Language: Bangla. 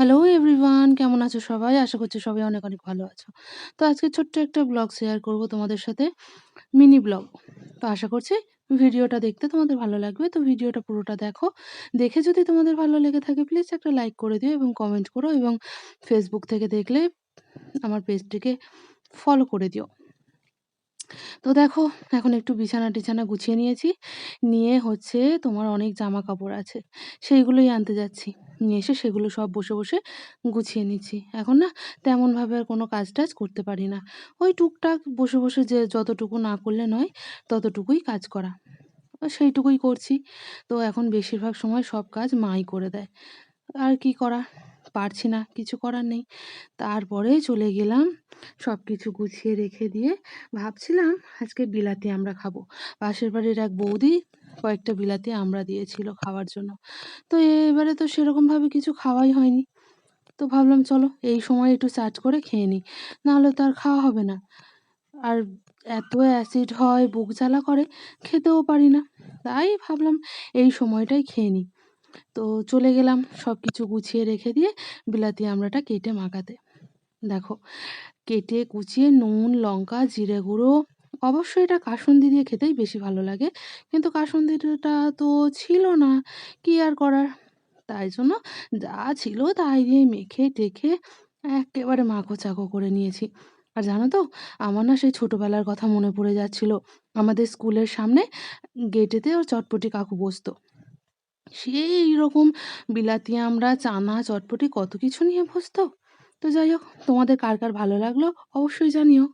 হ্যালো এভরিওয়ান কেমন আছো সবাই? আশা করছি সবাই অনেক, অনেক ভালো আছো। তো আজকে ছোট্ট একটা ব্লগ শেয়ার করব তোমাদের সাথে, মিনি ব্লগ। তো আশা করছি ভিডিওটা দেখতে তোমাদের ভালো লাগবে। তো ভিডিওটা পুরোটা দেখো। দেখে যদি তোমাদের ভালো লেগে থাকে প্লিজ একটা লাইক করে দিও এবং কমেন্ট করো এবং ফেসবুক থেকে দেখলে আমার পেজটিকে ফলো করে দিও। তো দেখো এখন একটু বিছানা-টিছানা গুছিয়ে নিয়েছি। নিয়ে হচ্ছে তোমার অনেক জামা কাপড় আছে। সেইগুলোই আনতে যাচ্ছি। এসে সেগুলো সব বসে, বসে গুছিয়ে নিচ্ছি। এখন না তেমনভাবে আর কোনো কাজ-টাজ করতে পারি না। ওই টুকটাক বসে, বসে যে যতটুকু না করলে নয় ততটুকুই কাজ করা। সেইটুকুই করছি। তো এখন বেশিরভাগ সময় সব কাজ মাই করে দেয়। আর কি করা? পারছি না, কিছু করার নেই। তারপরে চলে গেলাম সব কিছু গুছিয়ে রেখে দিয়ে ভাবছিলাম আজকে বিলাতি আমরা খাব। পাশের বাড়ির এক বৌদি কয়েকটা বিলাতি আমড়া দিয়েছিল খাওয়ার জন্য। তো এবারে তো সেরকমভাবে কিছু খাওয়াই হয়নি। তো ভাবলাম চলো এই সময় একটু চাট করে খেয়ে নিই। নাহলে তো আর খাওয়া হবে না। আর এত অ্যাসিড হয়, বুক জ্বালা করে, খেতেও পারি না। তাই ভাবলাম এই সময়টাই খেয়ে নিই। তো চলে গেলাম সব কিছু গুছিয়ে রেখে দিয়ে বিলাতি আমড়াটা কেটে মাখাতে। দেখো কেটে কুচিয়ে নুন, লঙ্কা, জিরে গুঁড়ো অবশ্যই এটা কাসুন্দি দিয়ে খেতেই বেশি ভালো লাগে। কিন্তু কাসুন্দিটা তো ছিল না, কি আর করার? তাই জন্য যা ছিল তাই দিয়ে মেখে-টেখে একেবারে মাখো চাকো করে নিয়েছি। আর জানো তো আমার না সেই ছোটবেলার কথা মনে পড়ে যাচ্ছিল। আমাদের স্কুলের সামনে গেটেতে ওর চটপটি কাকু বসতো। সেই রকম বিলাতি আমরা চানা, চটপটি কত কিছু নিয়ে বসতো। তো যাই হোক তোমাদের কার, কার ভালো লাগল অবশ্যই জানিও।